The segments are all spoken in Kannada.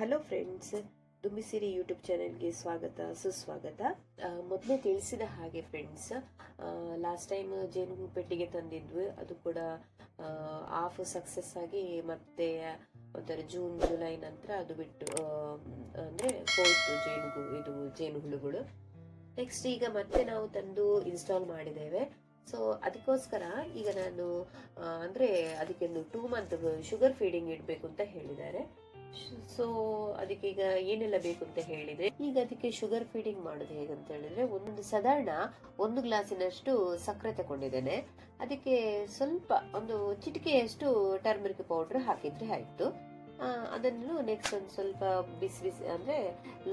ಹಲೋ ಫ್ರೆಂಡ್ಸ್ ದುಂಬಿಸಿರಿ ಯೂಟ್ಯೂಬ್ ಚಾನೆಲ್ಗೆ ಸ್ವಾಗತ, ಸುಸ್ವಾಗತ. ಮೊದಲೇ ತಿಳಿಸಿದ ಹಾಗೆ ಫ್ರೆಂಡ್ಸ್ ಲಾಸ್ಟ್ ಟೈಮ್ ಜೇನು ಪೆಟ್ಟಿಗೆ ತಂದಿದ್ವಿ. ಅದು ಕೂಡ ಆಫ್ ಸಕ್ಸಸ್ ಆಗಿ ಮತ್ತೆ ಒಂಥರ ಜೂನ್ ಜುಲೈ ನಂತರ ಅದು ಬಿಟ್ಟು ಅಂದರೆ ಹೋಯ್ತು ಜೇನು ಇದು ಜೇನು ಹುಳುಗಳು ನೆಕ್ಸ್ಟ್ ಈಗ ಮತ್ತೆ ನಾವು ತಂದು ಇನ್ಸ್ಟಾಲ್ ಮಾಡಿದ್ದೇವೆ. ಸೊ ಅದಕ್ಕೋಸ್ಕರ ಈಗ ನಾನು ಅಂದರೆ ಅಂದ್ರೆ ಅದಕ್ಕೆ ಒಂದು ಟೂ ಮಂತ್ ಶುಗರ್ ಫೀಡಿಂಗ್ ಇಡಬೇಕು ಅಂತ ಹೇಳಿದ್ದಾರೆ. ಸೊ ಅದಕ್ಕೆ ಈಗ ಏನೆಲ್ಲ ಬೇಕು ಅಂತ ಹೇಳಿದ್ರೆ, ಈಗ ಅದಕ್ಕೆ ಶುಗರ್ ಫೀಡಿಂಗ್ ಮಾಡೋದು ಹೇಗಂತ ಹೇಳಿದ್ರೆ ಒಂದು ಸಾಧಾರಣ ಒಂದು ಗ್ಲಾಸಿನಷ್ಟು ಸಕ್ಕರೆ ತಗೊಂಡಿದ್ದೇನೆ. ಅದಕ್ಕೆ ಸ್ವಲ್ಪ ಒಂದು ಚಿಟಿಕೆಯಷ್ಟು ಟರ್ಮರಿಕ್ ಪೌಡರ್ ಹಾಕಿದ್ರೆ ಆಯ್ತು. ಅದನ್ನು ನೆಕ್ಸ್ಟ್ ಒಂದು ಸ್ವಲ್ಪ ಬಿಸಿ ಬಿಸಿ ಅಂದರೆ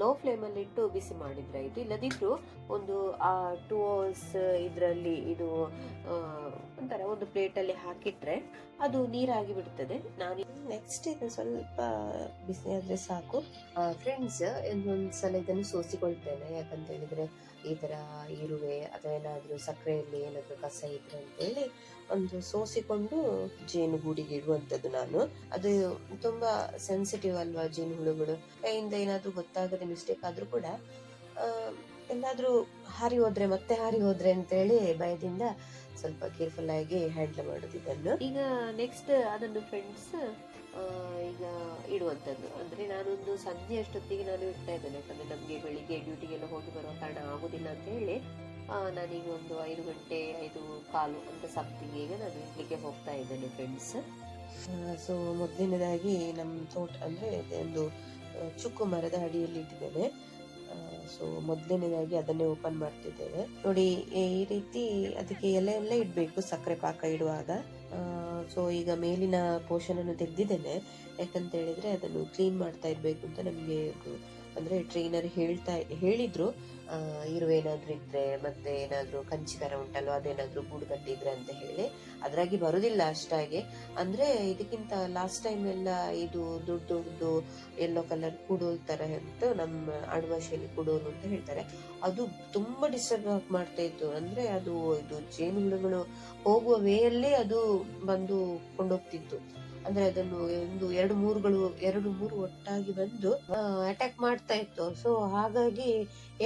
ಲೋ ಫ್ಲೇಮಲ್ಲಿ ಇಟ್ಟು ಬಿಸಿ ಮಾಡಿದ್ರಾಯಿತು ಇಲ್ಲದಿದ್ದರೂ ಒಂದು, ಆ ಟೂ ಅವರ್ಸ್ ಇದರಲ್ಲಿ ಇದು ಒಂಥರ ಒಂದು ಪ್ಲೇಟಲ್ಲಿ ಹಾಕಿಟ್ರೆ ಅದು ನೀರಾಗಿ ಬಿಡ್ತದೆ. ನಾನು ನೆಕ್ಸ್ಟ್ ಇದು ಸ್ವಲ್ಪ ಬಿಸಿ ಆದರೆ ಸಾಕು. ಫ್ರೆಂಡ್ಸ್ ಒಂದ್ಸಲ ಇದನ್ನು ಸೋಸಿಕೊಳ್ತೇನೆ. ಯಾಕಂತ ಹೇಳಿದ್ರೆ ಈ ಥರ ಇರುವೆ ಅಥವಾ ಏನಾದರೂ ಸಕ್ಕರೆಯಲ್ಲಿ ಏನಾದರೂ ಕಸ ಇದ್ರೆ ಅಂತೇಳಿ ಒಂದು ಸೋಸಿಕೊಂಡು ಜೇನುಗೂಡಿಗೆ ಇಡುವಂಥದ್ದು ನಾನು. ಅದು ತುಂಬಾ ಸೆನ್ಸಿಟಿವ್ ಅಲ್ವಾ ಜೇನು ಹುಳುಗಳು? ಕೈಯಿಂದ ಏನಾದರೂ ಗೊತ್ತಾಗದೆ ಮಿಸ್ಟೇಕ್ ಆದರೂ ಕೂಡ ಎಲ್ಲಾದರೂ ಹಾರಿ ಹೋದ್ರೆ, ಮತ್ತೆ ಹಾರಿ ಹೋದ್ರೆ ಅಂತೇಳಿ ಭಯದಿಂದ ಸ್ವಲ್ಪ ಕೇರ್ಫುಲ್ ಆಗಿ ಹ್ಯಾಂಡಲ್ ಮಾಡೋದು ಈಗ ನೆಕ್ಸ್ಟ್ ಅದನ್ನು ಫ್ರೆಂಡ್ಸ್ ಈಗ ಇಡುವಂಥದ್ದು ಅಂದರೆ ನಾನೊಂದು ಸಂಜೆ ಅಷ್ಟೊತ್ತಿಗೆ ನಾನು ಇಡ್ತಾ ಇದ್ದೇನೆ. ಯಾಕಂದರೆ ನಮಗೆ ಬೆಳಿಗ್ಗೆ ಡ್ಯೂಟಿಗೆಲ್ಲ ಹೋಗಿ ಬರೋ ಕಾರಣ ಆಗೋದಿಲ್ಲ ಅಂತ ಹೇಳಿ ನಾನೀಗ ಒಂದು ಐದು ಗಂಟೆ, ಐದು ಕಾಲು ಅಂತ ಸಪ್ತಿಗೆ ಈಗ ನಾನು ಇಡ್ಲಿಕ್ಕೆ ಹೋಗ್ತಾ ಇದ್ದೇನೆ ಫ್ರೆಂಡ್ಸ್ ಸೊ ಮೊದಲನೇದಾಗಿ ನಮ್ಮ ತೋಟ ಅಂದರೆ ಒಂದು ಚುಕ್ಕು ಮರದ ಅಡಿಯಲ್ಲಿ ಇಟ್ಟಿದ್ದೇನೆ. ಸೊ ಮೊದಲನೇದಾಗಿ ಅದನ್ನೇ ಓಪನ್ ಮಾಡ್ತಿದ್ದೇವೆ ನೋಡಿ, ಈ ರೀತಿ ಅದಕ್ಕೆ ಎಲೆ ಎಲ್ಲ ಇಡಬೇಕು, ಸಕ್ಕರೆ ಪಾಕ ಇಡುವಾಗ. ಸೊ ಈಗ ಮೇಲಿನ ಪೋರ್ಷನ್ ಅನ್ನು ತೆಗೆದಿದ್ದೇನೆ. ಯಾಕಂತ ಹೇಳಿದ್ರೆ ಅದನ್ನು ಕ್ಲೀನ್ ಮಾಡ್ತಾ ಇರಬೇಕು ಅಂತ ನಮಗೆ ಅಂದ್ರೆ ಟ್ರೈನರ್ ಹೇಳ್ತಾ, ಹೇಳಿದ್ರು ಇರುವೇನಾದರೂ ಇದ್ರೆ, ಮತ್ತೆ ಏನಾದ್ರೂ ಕಂಚಿಕರ ಉಂಟಲ್ಲ ಅದೇನಾದ್ರೂ ಗೂಡು ಕಟ್ಟಿದ್ರೆ ಅಂತ ಹೇಳಿ. ಅದ್ರಾಗಿ ಬರೋದಿಲ್ಲ ಅಷ್ಟಾಗಿ. ಅಂದ್ರೆ ಇದಕ್ಕಿಂತ ಲಾಸ್ಟ್ ಟೈಮ್ ಎಲ್ಲ ಇದು ದೊಡ್ಡ ದೊಡ್ಡದು ಎಲ್ಲೋ ಕಲರ್ ಕುಡೋಲ್ ತರ ಅಂತ ನಮ್ಮ ಆಡುಭಾಷೆಯಲ್ಲಿ ಕುಡೋಲು ಅಂತ ಹೇಳ್ತಾರೆ. ಅದು ತುಂಬಾ ಡಿಸ್ಟರ್ಬ್ ಮಾಡ್ತಾ ಇತ್ತು. ಅಂದ್ರೆ ಅದು, ಇದು ಜೇನುಹುಳುಗಳು ಹೋಗುವ ವೇಯಲ್ಲೇ ಅದು ಬಂದು ಕೊಂಡೋಗ್ತಿತ್ತು. ಅಂದ್ರೆ ಅದನ್ನು ಒಂದು ಎರಡು ಮೂರುಗಳು, ಎರಡು ಮೂರು ಒಟ್ಟಾಗಿ ಬಂದು ಅಟ್ಯಾಕ್ ಮಾಡ್ತಾ ಇತ್ತು. ಸೊ ಹಾಗಾಗಿ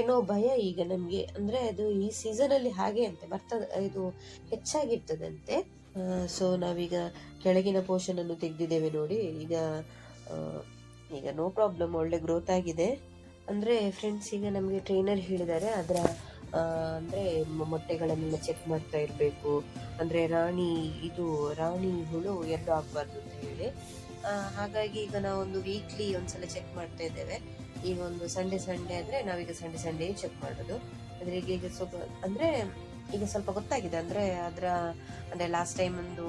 ಏನೋ ಭಯ ಈಗ ನಮ್ಗೆ. ಅಂದ್ರೆ ಅದು ಈ ಸೀಸನ್ ಅಲ್ಲಿ ಹಾಗೆ ಅಂತೆ ಬರ್ತದ ಇದು ಹೆಚ್ಚಾಗಿರ್ತದಂತೆ. ಸೊ ನಾವೀಗ ಕೆಳಗಿನ ಪೋರ್ಷನ್ ಅನ್ನು ತೆಗೆದಿದ್ದೇವೆ ನೋಡಿ. ಈಗ ಈಗ ನೋ ಪ್ರಾಬ್ಲಮ್ ಒಳ್ಳೆ ಗ್ರೋತ್ ಆಗಿದೆ. ಅಂದ್ರೆ ಫ್ರೆಂಡ್ಸ್ ಈಗ ನಮಗೆ ಟ್ರೈನರ್ ಹೇಳಿದ್ದಾರೆ. ಅದರ ಅಂದ್ರೆ ಮೊಟ್ಟೆಗಳನ್ನೆಲ್ಲ ಚೆಕ್ ಮಾಡ್ತಾ ಇರಬೇಕು. ಅಂದ್ರೆ ರಾಣಿ, ಇದು ರಾಣಿ ಹುಳು ಎರಡು ಆಗ್ಬಾರ್ದು ಅಂತ ಹೇಳಿ. ಹಾಗಾಗಿ ಈಗ ನಾವೊಂದು ವೀಕ್ಲಿ ಒಂದ್ಸಲ ಚೆಕ್ ಮಾಡ್ತಾ ಇದ್ದೇವೆ. ಈಗ ಒಂದು ಸಂಡೇ ಸಂಡೇ ಆದ್ರೆ ನಾವೀಗ ಸಂಡೇ ಸಂಡೇ ಚೆಕ್ ಮಾಡೋದು. ಅಂದ್ರೆ ಈಗ ಈಗ ಸ್ವಲ್ಪ, ಅಂದ್ರೆ ಈಗ ಸ್ವಲ್ಪ ಗೊತ್ತಾಗಿದೆ. ಅಂದ್ರೆ ಅದರ, ಅಂದ್ರೆ ಲಾಸ್ಟ್ ಟೈಮ್ ಒಂದು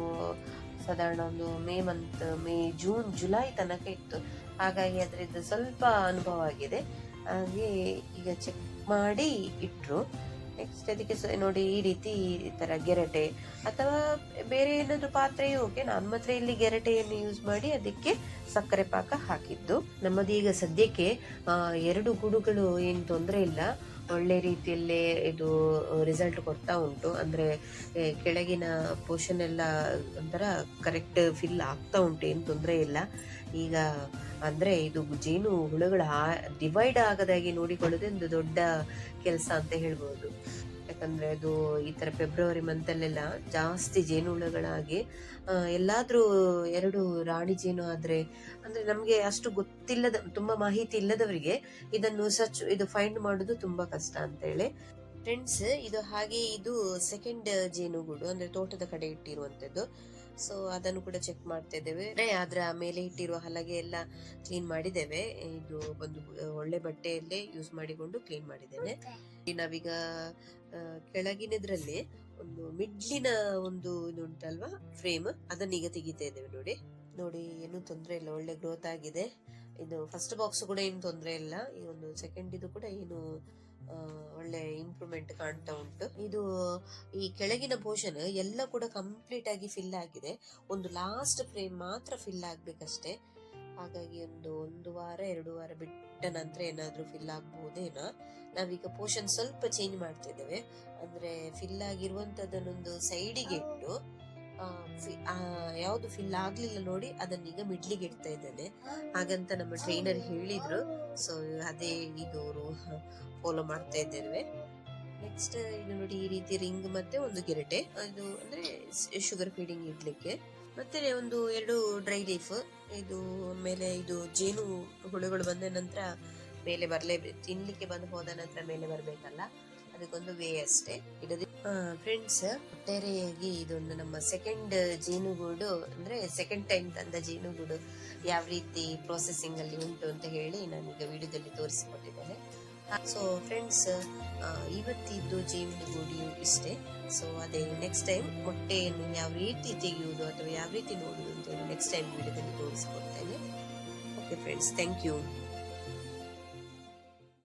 ಸಾಧಾರಣ ಒಂದು May month May, June, July ತನಕ ಇತ್ತು. ಹಾಗಾಗಿ ಅದರಿಂದ ಸ್ವಲ್ಪ ಅನುಭವ ಆಗಿದೆ. ಹಾಗೆ ಈಗ ಚೆಕ್ ಮಾಡಿ ಇಟ್ರು. ನೆಕ್ಸ್ಟ್ ಅದಕ್ಕೆ ನೋಡಿ ಈ ರೀತಿ ಈ ತರ ಗೆರಟೆ ಅಥವಾ ಬೇರೆ ಏನಾದರೂ ಪಾತ್ರೆ ಓಕೆ, ನಾನು ಮಾತ್ರ ಇಲ್ಲಿ ಗೆರಟೆಯನ್ನು ಯೂಸ್ ಮಾಡಿ ಅದಕ್ಕೆ ಸಕ್ಕರೆ ಪಾಕ ಹಾಕಿದ್ದು. ನಮ್ಮದೀಗ ಸದ್ಯಕ್ಕೆ ಎರಡು ಗುಡುಗಳು ಏನು ತೊಂದರೆ ಇಲ್ಲ. ಒಳ್ಳೆ ರೀತಿಯಲ್ಲೇ ಇದು ರಿಸಲ್ಟ್ ಕೊಡ್ತಾ ಉಂಟು. ಅಂದ್ರೆ ಕೆಳಗಿನ ಪೋರ್ಷನ್ ಎಲ್ಲ ಒಂಥರ ಕರೆಕ್ಟ್ ಫಿಲ್ ಆಗ್ತಾ ಉಂಟು, ಏನು ತೊಂದರೆ ಇಲ್ಲ. ಈಗ, ಅಂದ್ರೆ ಇದು ಜೇನು ಹುಳುಗಳು ಡಿವೈಡ್ ಆಗದಾಗಿ ನೋಡಿಕೊಳ್ಳೋದೇ ಒಂದು ದೊಡ್ಡ ಕೆಲಸ ಅಂತ ಹೇಳ್ಬೋದು. ಯಾಕಂದ್ರೆ ಅದು ಈ ತರ ಫೆಬ್ರವರಿ ಮಂತ್ ಅಲ್ಲೆಲ್ಲ ಜಾಸ್ತಿ ಜೇನು ಹುಳುಗಳಾಗಿ ಆ, ಎಲ್ಲಾದ್ರೂ ಎರಡು ರಾಣಿ ಜೇನು ಆದ್ರೆ ಅಂದ್ರೆ ನಮ್ಗೆ ಅಷ್ಟು ಗೊತ್ತಿಲ್ಲದ ತುಂಬಾ ಮಾಹಿತಿ ಇಲ್ಲದವರಿಗೆ ಇದನ್ನು ಸರ್ಚ್ ಇದು ಫೈಂಡ್ ಮಾಡೋದು ತುಂಬಾ ಕಷ್ಟ ಅಂತ ಹೇಳಿ ಫ್ರೆಂಡ್ಸ್ ಇದು ಹಾಗೆ ಇದು ಸೆಕೆಂಡ್ ಜೇನುಗೂಡು ಅಂದ್ರೆ ತೋಟದ ಕಡೆ ಇಟ್ಟಿರುವಂತದ್ದು. ಸೊ ಅದನ್ನು ಕೂಡ ಚೆಕ್ ಮಾಡ್ತಾ ಇದ್ದೇವೆ ಅದ್ರ ಮೇಲೆ ಇಟ್ಟಿರುವ ಹಲಗೆ ಎಲ್ಲ ಕ್ಲೀನ್ ಮಾಡಿದ್ದೇವೆ. ಇದು ಒಂದು ಒಳ್ಳೆ ಬಟ್ಟೆಯಲ್ಲೇ ಯೂಸ್ ಮಾಡಿಕೊಂಡು ಕ್ಲೀನ್ ಮಾಡಿದ್ದೇನೆ. ನಾವೀಗ ಕೆಳಗಿನದ್ರಲ್ಲಿ ಒಂದು ಮಿಡ್ಲಿನ ಒಂದು ಇದು ಉಂಟಲ್ವಾ ಫ್ರೇಮ್ ಅದನ್ನ ಈಗ ತೆಗಿತಾ ಇದ್ದೇವೆ ನೋಡಿ. ನೋಡಿ ಏನು ತೊಂದರೆ ಇಲ್ಲ ಒಳ್ಳೆ ಗ್ರೋತ್ ಆಗಿದೆ. ಇದು ಫಸ್ಟ್ ಬಾಕ್ಸ್ ಕೂಡ ಏನು ತೊಂದರೆ ಇಲ್ಲ. ಈ ಒಂದು ಸೆಕೆಂಡ್ ಇದು ಕೂಡ ಏನು ಒಳ್ಳೆ ಇಂಪ್ರೂವ್ಮೆಂಟ್ ಕಾಣ್ತಾ ಉಂಟು. ಇದು ಈ ಕೆಳಗಿನ ಪೋರ್ಷನ್ ಎಲ್ಲ ಕೂಡ ಕಂಪ್ಲೀಟ್ ಆಗಿ ಫಿಲ್ ಆಗಿದೆ. ಒಂದು ಲಾಸ್ಟ್ ಫ್ರೇಮ್ ಮಾತ್ರ ಫಿಲ್ ಆಗ್ಬೇಕಷ್ಟೇ. ಹಾಗಾಗಿ ಒಂದು ಒಂದು ವಾರ, ಎರಡು ವಾರ ಬಿಟ್ಟ ನಂತರ ಏನಾದರೂ ಫಿಲ್ ಆಗ್ಬೋದೇನೋ. ನಾವೀಗ ಪೋರ್ಷನ್ ಸ್ವಲ್ಪ ಚೇಂಜ್ ಮಾಡ್ತಿದ್ದೇವೆ ಅಂದ್ರೆ ಫಿಲ್ ಆಗಿರುವಂತದನ್ನೊಂದು ಸೈಡಿಗೆ ಇಟ್ಟು ಯಾವುದು ಫಿಲ್ ಆಗ್ಲಿಲ್ಲ ನೋಡಿ ಅದನ್ನೀಗ ಮಿಡ್ಲಿಗೆ ಇಡ್ತಾ ಇದ್ದೇನೆ. ಹಾಗಂತ ನಮ್ಮ ಟ್ರೈನರ್ ಹೇಳಿದ್ರು. ಸೊ ಅದೇ ಇದು ಫಾಲೋ ಮಾಡ್ತಾ ಇದ್ದೇವೆ. ನೆಕ್ಸ್ಟ್ ಇದು ನೋಡಿ ಈ ರೀತಿ ರಿಂಗ್ ಮತ್ತೆ ಒಂದು ಗಿರಟೆ. ಇದು ಅಂದ್ರೆ ಶುಗರ್ ಫೀಡಿಂಗ್ ಇಡ್ಲಿಕ್ಕೆ. ಮತ್ತೆ ಒಂದು ಎರಡು ಡ್ರೈ ಲೀಫ್ ಇದು ಮೇಲೆ ಇದು ಜೇನು ಹುಳುಗಳು ಬಂದ ನಂತರ ಮೇಲೆ ಬರಲೇ, ತಿನ್ಲಿಕ್ಕೆ ಬಂದು ಹೋದ ನಂತರ ಮೇಲೆ ಬರ್ಬೇಕಲ್ಲ. ಅದಕ್ಕೊಂದು ವೇ ಅಷ್ಟೇ. ಇಡದಿ ಫ್ರೆಂಡ್ಸ್ ಒಟ್ಟಾರೆಯಾಗಿ ಇದೊಂದು ನಮ್ಮ ಸೆಕೆಂಡ್ ಜೇನುಗೂಡು ಅಂದ್ರೆ ಸೆಕೆಂಡ್ ಟೈಮ್ ತಂದ ಜೇನುಗೂಡು ಯಾವ ರೀತಿ ಪ್ರೊಸೆಸಿಂಗ್ ಅಲ್ಲಿ ಉಂಟು ಅಂತ ಹೇಳಿ ನಾನು ಈಗ ವಿಡಿಯೋದಲ್ಲಿ ತೋರಿಸಿಕೊಟ್ಟಿದ್ದೇನೆ. ಸೊ ಫ್ರೆಂಡ್ಸ್ ಇವತ್ತಿದ್ದು ಜೇನುಗೂಡಿಯು ಇಷ್ಟೇ. ಸೊ ಅದೇ ನೆಕ್ಸ್ಟ್ ಟೈಮ್ ಮೊಟ್ಟೆಯನ್ನು ಯಾವ ರೀತಿ ತೆಗೆಯುವುದು ಅಥವಾ ಯಾವ ರೀತಿ ನೋಡುವುದು ಅಂತ ನೆಕ್ಸ್ಟ್ ಟೈಮ್ ವಿಡಿಯೋದಲ್ಲಿ ತೋರಿಸಿಕೊಡ್ತೇನೆ. Okay friends thank you